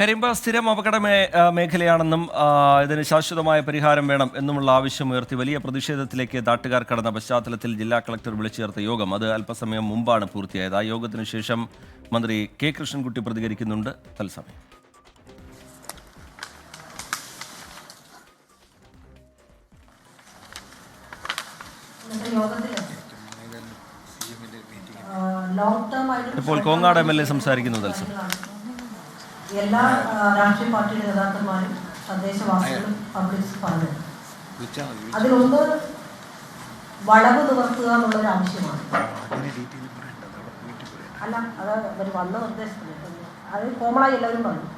കരിമ്പ സ്ഥിരം അപകട മേ- മേഖലയാണെന്നും ഇതിന് ശാശ്വതമായ പരിഹാരം വേണം എന്നുമുള്ള ആവശ്യം ഉയർത്തി വലിയ പ്രതിഷേധത്തിലേക്ക് നാട്ടുകാർ കടന്ന പശ്ചാത്തലത്തിൽ ജില്ലാ കളക്ടർ വിളിച്ചു ചേർത്ത യോഗം. അത് അല്പസമയം മുമ്പാണ് പൂർത്തിയായത്. ആ യോഗത്തിന് ശേഷം മന്ത്രി കെ കൃഷ്ണൻകുട്ടി പ്രതികരിക്കുന്നുണ്ട്. തത്സമയം. ഇപ്പോൾ കോങ്ങാട് എം എൽ എ സംസാരിക്കുന്നു തത്സമയം. എല്ലാ രാഷ്ട്രീയ പാർട്ടിയുടെ നേതാക്കന്മാരും തദ്ദേശവാസികളും പബ്ലിക്സ് പറഞ്ഞു അതിലൊന്ന് വളവ് നിവർത്തുക എന്നുള്ളൊരു ആവശ്യമാണ്. അല്ല അത് അവർ വന്ന നിർദ്ദേശത്തിന് അത് കോമണായി എല്ലാവരും പറഞ്ഞു.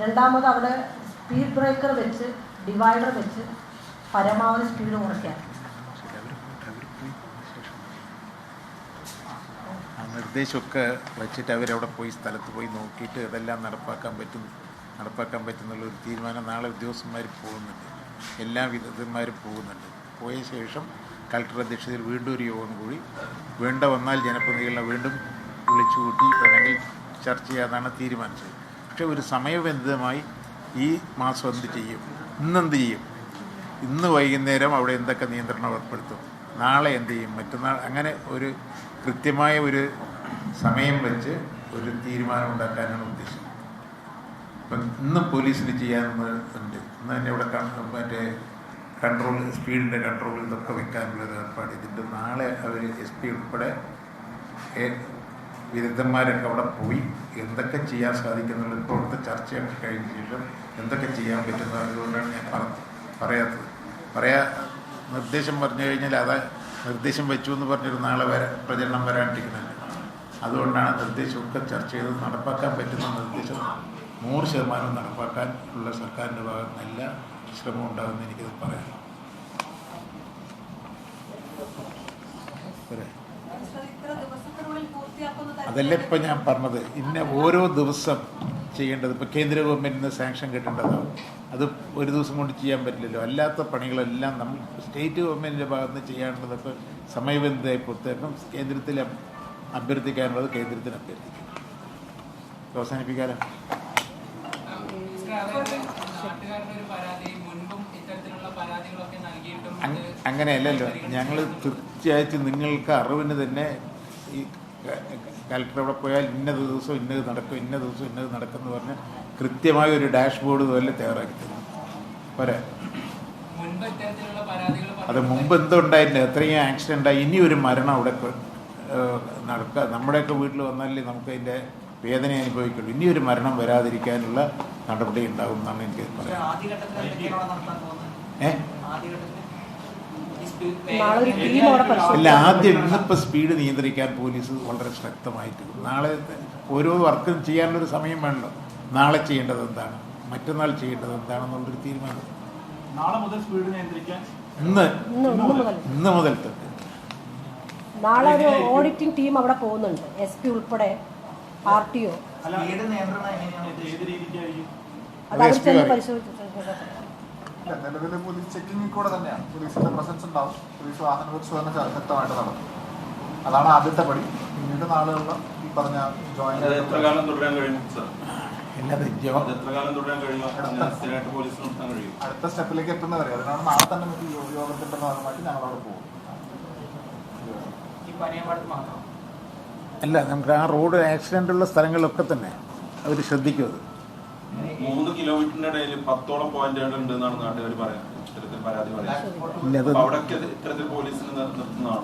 രണ്ടാമത് അവിടെ സ്പീഡ് ബ്രേക്കർ വെച്ച് ഡിവൈഡർ വെച്ച് പരമാവധി സ്പീഡ് കുറയ്ക്കാൻ ആ നിർദ്ദേശമൊക്കെ വച്ചിട്ട് അവരവിടെ പോയി സ്ഥലത്ത് പോയി നോക്കിയിട്ട് ഇതെല്ലാം നടപ്പാക്കാൻ പറ്റും നടപ്പാക്കാൻ പറ്റുന്നുള്ള ഒരു തീരുമാനം നാളെ ഉദ്യോഗസ്ഥന്മാർ പോകുന്നുണ്ട്. എല്ലാ വിദഗ്ധന്മാരും പോകുന്നുണ്ട്. പോയ ശേഷം കളക്ടർ അധ്യക്ഷതയിൽ വീണ്ടും ഒരു യോഗം കൂടി. വേണ്ട വന്നാൽ ജനപ്രതിനിധികളെ വീണ്ടും വിളിച്ചു കൂട്ടി വേണമെങ്കിൽ ചർച്ച ചെയ്യാതാണ് തീരുമാനിച്ചത്. പക്ഷേ ഒരു സമയബന്ധിതമായി ഈ മാസം എന്ത് ചെയ്യും? ഇന്നെന്ത് ചെയ്യും? ഇന്ന് വൈകുന്നേരം അവിടെ എന്തൊക്കെ നിയന്ത്രണം ഏർപ്പെടുത്തും? നാളെ എന്ത് ചെയ്യും? മറ്റന്നാൾ അങ്ങനെ ഒരു കൃത്യമായ ഒരു സമയം വെച്ച് ഒരു തീരുമാനം ഉണ്ടാക്കാനാണ് ഉദ്ദേശം. ഇപ്പം ഇന്ന് പോലീസിന് ചെയ്യാനുണ്ട് ഇന്ന് തന്നെ ഇവിടെ മറ്റേ കൺട്രോൾ സ്പീഡിന്റെ കൺട്രോൾ ഇതൊക്കെ വെക്കാനുള്ള ഒരു ഏർപ്പാട്. ഇതിന്റെ നാളെ അവർ എസ് പി ഉൾപ്പെടെ വിദഗ്ധന്മാരൊക്കെ അവിടെ പോയി എന്തൊക്കെ ചെയ്യാൻ സാധിക്കുന്നുള്ള ഇപ്പോഴത്തെ ചർച്ചയൊക്കെ കഴിഞ്ഞ ശേഷം എന്തൊക്കെ ചെയ്യാൻ പറ്റുന്ന അതുകൊണ്ടാണ് ഞാൻ പറ പറയാത്തത്. പറയാ നിർദ്ദേശം പറഞ്ഞു കഴിഞ്ഞാൽ അത് നിർദ്ദേശം വെച്ചു എന്ന് പറഞ്ഞൊരു നാളെ വരെ പ്രചരണം വരാണ്ടിരിക്കുന്നില്ല അതുകൊണ്ടാണ് നിർദ്ദേശമൊക്കെ ചർച്ച ചെയ്ത് നടപ്പാക്കാൻ പറ്റുന്ന നിർദ്ദേശം നൂറ് ശതമാനം നടപ്പാക്കാൻ ഉള്ള സർക്കാരിന്റെ ഭാഗത്ത് നല്ല ശ്രമം ഉണ്ടാകുമെന്ന് എനിക്കത് പറയാം? അതല്ല ഇപ്പം ഞാൻ പറഞ്ഞത്. ഇന്ന ഓരോ ദിവസം ചെയ്യേണ്ടത്. ഇപ്പോൾ കേന്ദ്ര ഗവൺമെന്റിൽ നിന്ന് സാങ്ഷൻ കിട്ടേണ്ടതാണ് അത് ഒരു ദിവസം കൊണ്ട് ചെയ്യാൻ പറ്റില്ലല്ലോ. അല്ലാത്ത പണികളെല്ലാം നമ്മൾ സ്റ്റേറ്റ് ഗവൺമെന്റിന്റെ ഭാഗത്ത് നിന്ന് ചെയ്യാനുള്ളതൊക്കെ സമയബന്ധിതമായി പുറത്തേക്കും കേന്ദ്രത്തിൽ അഭ്- അഭ്യർത്ഥിക്കാനുള്ളത് കേന്ദ്രത്തിന് അഭ്യർത്ഥിക്കും. അവസാനിപ്പിക്കാലോ? അങ്ങനെയല്ലല്ലോ. ഞങ്ങൾ തീർച്ചയായിട്ടും നിങ്ങൾക്ക് അറിവിന് തന്നെ ഈ കലക്ടർ അവിടെ പോയാൽ ഇന്ന ദിവസം ഇന്നത് നടക്കും ഇന്ന ദിവസം ഇന്നത് നടക്കും എന്ന് പറഞ്ഞ് കൃത്യമായ ഒരു ഡാഷ് ബോർഡ് പോലെ തയ്യാറാക്കി തരും. പോരെ? അത് മുമ്പ് എന്തുണ്ടായിരുന്നു എത്രയും ആക്സിഡന്റ് ആയി. ഇനി ഒരു മരണം അവിടെ നടക്കുക നമ്മുടെയൊക്കെ വീട്ടിൽ വന്നാലേ നമുക്ക് അതിന്റെ വേദന അനുഭവിക്കുള്ളൂ. ഇനി ഒരു മരണം വരാതിരിക്കാനുള്ള നടപടി ഉണ്ടാകും എന്നാണ് എനിക്ക് പറയാം ഏഹ് അല്ല ആദ്യം ഇന്നിപ്പോൾ സ്പീഡ് നിയന്ത്രിക്കാൻ പോലീസ് വളരെ ശക്തമായിട്ട് നാളെ ഓരോ വർക്കും ചെയ്യാനുള്ളൊരു സമയം വേണ്ട നാളെ ചെയ്യേണ്ടത് എന്താണ്? മറ്റന്നാൾ ചെയ്യേണ്ടത് എന്താണെന്നുള്ളൊരു തീരുമാനം. നാളെ മുതൽ സ്പീഡ് നിയന്ത്രിക്കാൻ ഇന്ന് ഇന്ന് മുതൽ. നാളെ ഒരു ഓഡിറ്റിംഗ് ടീം അവിടെ പോകുന്നുണ്ട്. എസ് പി ഉൾപ്പെടെ ആർ ടി ഒ. പരിശോധിച്ചു നിലവിൽ പോലീസ് ചെക്കിങ്ങിൽ കൂടെ തന്നെയാണ്. പോലീസിന്റെ പ്രസൻസ് ഉണ്ടാവും. പോലീസ് വാഹന പരിശോധന ശക്തമായിട്ട് നടക്കും അതാണ് ആദ്യത്തെ പടി. പിന്നീട് നാളുകളിൽ ഈ പറഞ്ഞ എത്ര ജോയിന്റ് കാലം എത്ര തുടരാൻ കഴിയും? അടുത്ത സ്റ്റെപ്പിലേക്ക് എത്തുന്നവരെ അതിനാണ് നാളെ തന്നെ നമുക്ക് യോഗത്തിന്റെ ഭാഗമായിട്ട് ഞങ്ങൾ അവിടെ പോകും ഈ പനിയമ്പാടത്ത് മാത്രം? അല്ല നമുക്ക് ആ റോഡ് ആക്സിഡന്റ് ഉള്ള സ്ഥലങ്ങളിലൊക്കെ തന്നെ അവർ ശ്രദ്ധിക്കും അത്. മൂന്ന് കിലോമീറ്ററിന്റെ ഇടയിൽ പത്തോളം പോയിന്റുകൾ ഉണ്ട് എന്നാണ് നാട്ടുകാർ പറയാം.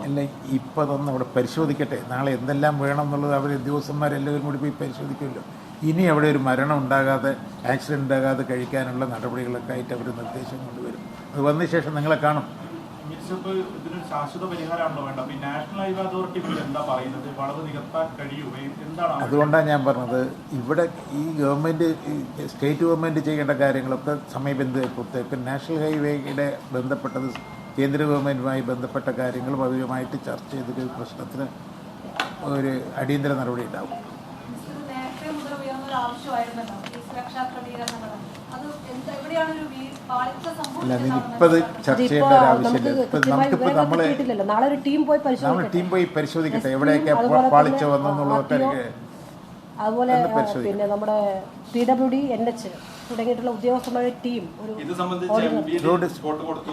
അല്ല ഇപ്പം അതൊന്ന് അവിടെ പരിശോധിക്കട്ടെ. നാളെ എന്തെല്ലാം വേണം എന്നുള്ളത് അവർ ഉദ്യോഗസ്ഥന്മാരെല്ലാവരും കൂടി പോയി പരിശോധിക്കുമല്ലോ. ഇനി അവിടെ ഒരു മരണം ഉണ്ടാകാതെ ആക്സിഡന്റ് ഉണ്ടാകാതെ കഴിക്കാനുള്ള നടപടികളൊക്കെ ആയിട്ട് അവർ നിർദ്ദേശം കൊണ്ടുവരും. അത് വന്ന ശേഷം നിങ്ങളെ കാണും. മിനിസ്റ്റർ ഇതിനൊരു ശാശ്വത പരിഹാരമാണല്ലോ വേണ്ട അപ്പൊ ഈ നാഷണൽ ഹൈവേ അതോറിറ്റി എന്താ പറയുന്നത്? വളവ് നികത്താൻ കഴിയുമോ? എന്താണ് അതുകൊണ്ടാണ് ഞാൻ പറഞ്ഞത്. ഇവിടെ ഈ ഗവൺമെന്റ് സ്റ്റേറ്റ് ഗവൺമെന്റ് ചെയ്യേണ്ട കാര്യങ്ങളൊക്കെ സമയബന്ധിതമായി പൂർത്തിയാക്കും നാഷണൽ ഹൈവേയുടെ ബന്ധപ്പെട്ടത് കേന്ദ്ര ഗവൺമെന്റുമായി ബന്ധപ്പെട്ട കാര്യങ്ങൾ അവരുമായിട്ട് ചർച്ച ചെയ്തിട്ട് ഈ പ്രശ്നത്തിന് ഒരു അടിയന്തര നടപടി ഉണ്ടാവും. ആവശ്യമായിരുന്നല്ലോ സുരക്ഷാ ക്രമീകരണങ്ങൾ അത് എവിടെയാണ് ഒരു അല്ല. ചർച്ച ചെയ്യേണ്ട ഒരു ആവശ്യമില്ല. ഇപ്പം നമുക്കിപ്പോൾ നമ്മളെ നാളെ ഒരു ടീം പോയി നമ്മൾ ടീം പോയി പരിശോധിക്കട്ടെ. എവിടെയൊക്കെ പാളിച്ച വന്നെന്നുള്ളതൊക്കെ അതുപോലെ പിന്നെ നമ്മുടെ P W D N H തുടങ്ങിയിട്ടുള്ള ഉദ്യോഗസ്ഥന്മാരുടെ ടീം ഒരു കൊടുത്തു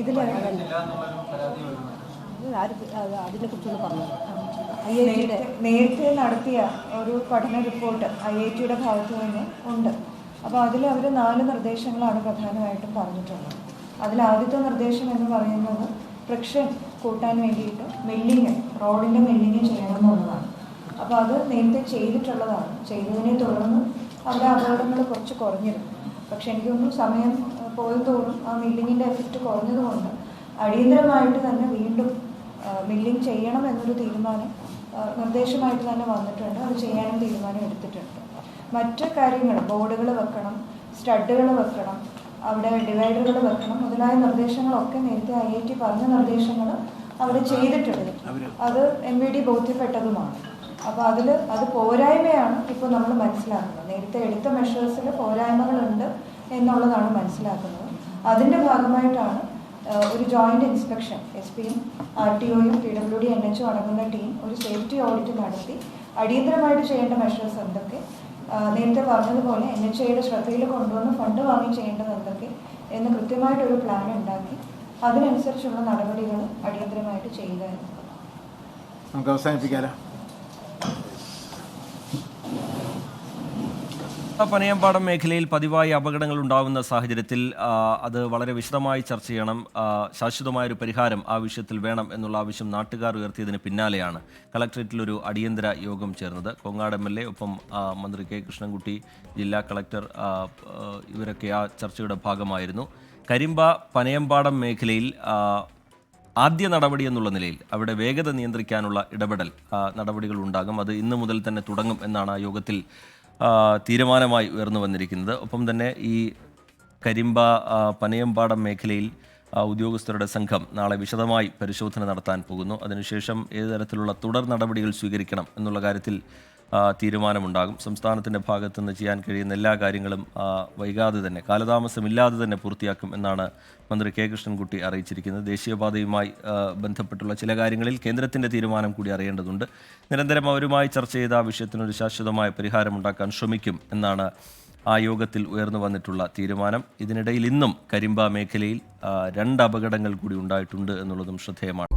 ഇതിൽ അതിനെ കുറിച്ചൊന്ന് പറഞ്ഞു. ഐ ഐ നേരത്തെ നടത്തിയ ഒരു പഠന റിപ്പോർട്ട് ഐ ഐ ടിയുടെ ഭാഗത്തു നിന്ന് ഉണ്ട്. അപ്പോൾ അതിൽ അവർ നാല് നിർദ്ദേശങ്ങളാണ് പ്രധാനമായിട്ടും പറഞ്ഞിട്ടുള്ളത്. അതിൽ ആദ്യത്തെ നിർദ്ദേശം എന്ന് പറയുന്നത് ഫ്രിക്ഷൻ കൂട്ടാൻ വേണ്ടിയിട്ട് മെല്ലിങ് റോഡിന്റെ മെല്ലിങ് ചെയ്യണം എന്നുള്ളതാണ്. അപ്പോൾ അത് നേരത്തെ ചെയ്തിട്ടുള്ളതാണ്. ചെയ്തതിനെ തുടർന്ന് അവിടെ അപകടങ്ങൾ കുറച്ച് കുറഞ്ഞിരുന്നു. പക്ഷെ എനിക്ക് സമയം പോയതോറും ആ മില്ലിങ്ങിന്റെ എഫക്റ്റ് കുറഞ്ഞതുകൊണ്ട് അടിയന്തരമായിട്ട് തന്നെ വീണ്ടും മില്ലിംഗ് ചെയ്യണം എന്നൊരു തീരുമാനം നിർദ്ദേശമായിട്ട് തന്നെ വന്നിട്ടുണ്ട്. അത് ചെയ്യാനും തീരുമാനം എടുത്തിട്ടുണ്ട്. മറ്റു കാര്യങ്ങൾ ബോർഡുകൾ വെക്കണം സ്റ്റഡുകൾ വെക്കണം അവിടെ ഡിവൈഡറുകൾ വെക്കണം മുതലായ നിർദ്ദേശങ്ങളൊക്കെ നേരത്തെ ഐ ഐ ടി പറഞ്ഞ നിർദ്ദേശങ്ങൾ അവർ ചെയ്തിട്ടുണ്ട്. അത് എം വി ഡി ബോധ്യപ്പെട്ടതുമാണ്. അപ്പോൾ അതിൽ അത് പോരായ്മയാണ് ഇപ്പോൾ നമ്മൾ മനസ്സിലാക്കുന്നത്. നേരത്തെ എടുത്ത മെഷേഴ്സിൽ പോരായ്മകളുണ്ട് എന്നുള്ളതാണ് മനസ്സിലാക്കുന്നത്. അതിന്റെ ഭാഗമായിട്ടാണ് ഒരു ജോയിന്റ് ഇൻസ്പെക്ഷൻ എസ് പിയും ആർ ടി ഒയും പി ഡബ്ല്യു ഡി എൻ എച്ചും അടങ്ങുന്ന ടീം ഒരു സേഫ്റ്റി ഓഡിറ്റ് നടത്തി അടിയന്തരമായിട്ട് ചെയ്യേണ്ട മെഷേഴ്സ് എന്തൊക്കെ? നേരത്തെ പറഞ്ഞതുപോലെ എൻ എച്ച് ഐയുടെ ശ്രദ്ധയിൽ കൊണ്ടുവന്ന് ഫണ്ട് വാങ്ങി ചെയ്യേണ്ടത് എന്തൊക്കെ എന്ന് കൃത്യമായിട്ടൊരു പ്ലാൻ ഉണ്ടാക്കി അതിനനുസരിച്ചുള്ള നടപടികൾ അടിയന്തരമായിട്ട് ചെയ്യുക നമുക്ക് അവസാനിപ്പിക്കാലോ? പനയമ്പാടം മേഖലയിൽ പതിവായി അപകടങ്ങൾ ഉണ്ടാകുന്ന സാഹചര്യത്തിൽ അത് വളരെ വിശദമായി ചർച്ച ചെയ്യണം. ശാശ്വതമായ ശാശ്വതമായൊരു പരിഹാരം ആ വിഷയത്തിൽ വേണം എന്നുള്ള ആവശ്യം നാട്ടുകാർ ഉയർത്തിയതിന് പിന്നാലെയാണ് കളക്ടറേറ്റിൽ ഒരു അടിയന്തര യോഗം ചേർന്നത്. കൊങ്ങാട് എം എൽ എ ഒപ്പം മന്ത്രി കെ കൃഷ്ണൻകുട്ടി ജില്ലാ കളക്ടർ ഇവരൊക്കെ ആ ചർച്ചയുടെ ഭാഗമായിരുന്നു. കരിമ്പ പനയമ്പാടം മേഖലയിൽ ആദ്യ നടപടി എന്നുള്ള നിലയിൽ അവിടെ വേഗത നിയന്ത്രിക്കാനുള്ള ഇടപെടൽ നടപടികൾ ഉണ്ടാകും. അത് ഇന്ന് മുതൽ തന്നെ തുടങ്ങും എന്നാണ് ആ യോഗത്തിൽ തീരുമാനമായി ഉയർന്നു വന്നിരിക്കുന്നത്. ഒപ്പം തന്നെ ഈ കരിമ്പ പനയമ്പാടം മേഖലയിൽ ഉദ്യോഗസ്ഥരുടെ സംഘം നാളെ വിശദമായി പരിശോധന നടത്താൻ പോകുന്നു. അതിനുശേഷം ഏത് തരത്തിലുള്ള തുടർ നടപടികൾ സ്വീകരിക്കണം എന്നുള്ള കാര്യത്തിൽ തീരുമാനമുണ്ടാകും. സംസ്ഥാനത്തിന്റെ ഭാഗത്തു നിന്ന് ചെയ്യാൻ കഴിയുന്ന എല്ലാ കാര്യങ്ങളും വൈകാതെ തന്നെ കാലതാമസമില്ലാതെ തന്നെ പൂർത്തിയാക്കും എന്നാണ് മന്ത്രി കെ. കൃഷ്ണൻകുട്ടി അറിയിച്ചിരിക്കുന്നത്. ദേശീയപാതയുമായി ബന്ധപ്പെട്ടുള്ള ചില കാര്യങ്ങളിൽ കേന്ദ്രത്തിന്റെ തീരുമാനം കൂടി അറിയേണ്ടതുണ്ട്. നിരന്തരം അവരുമായി ചർച്ച ചെയ്ത ആ വിഷയത്തിനൊരു ശാശ്വതമായ പരിഹാരം ഉണ്ടാക്കാൻ ശ്രമിക്കും എന്നാണ് ആ യോഗത്തിൽ ഉയർന്നു വന്നിട്ടുള്ള തീരുമാനം. ഇതിനിടയിൽ ഇന്നും കരിമ്പ മേഖലയിൽ രണ്ട് അപകടങ്ങൾ കൂടി ഉണ്ടായിട്ടുണ്ട് എന്നുള്ളതും ശ്രദ്ധേയമാണ്.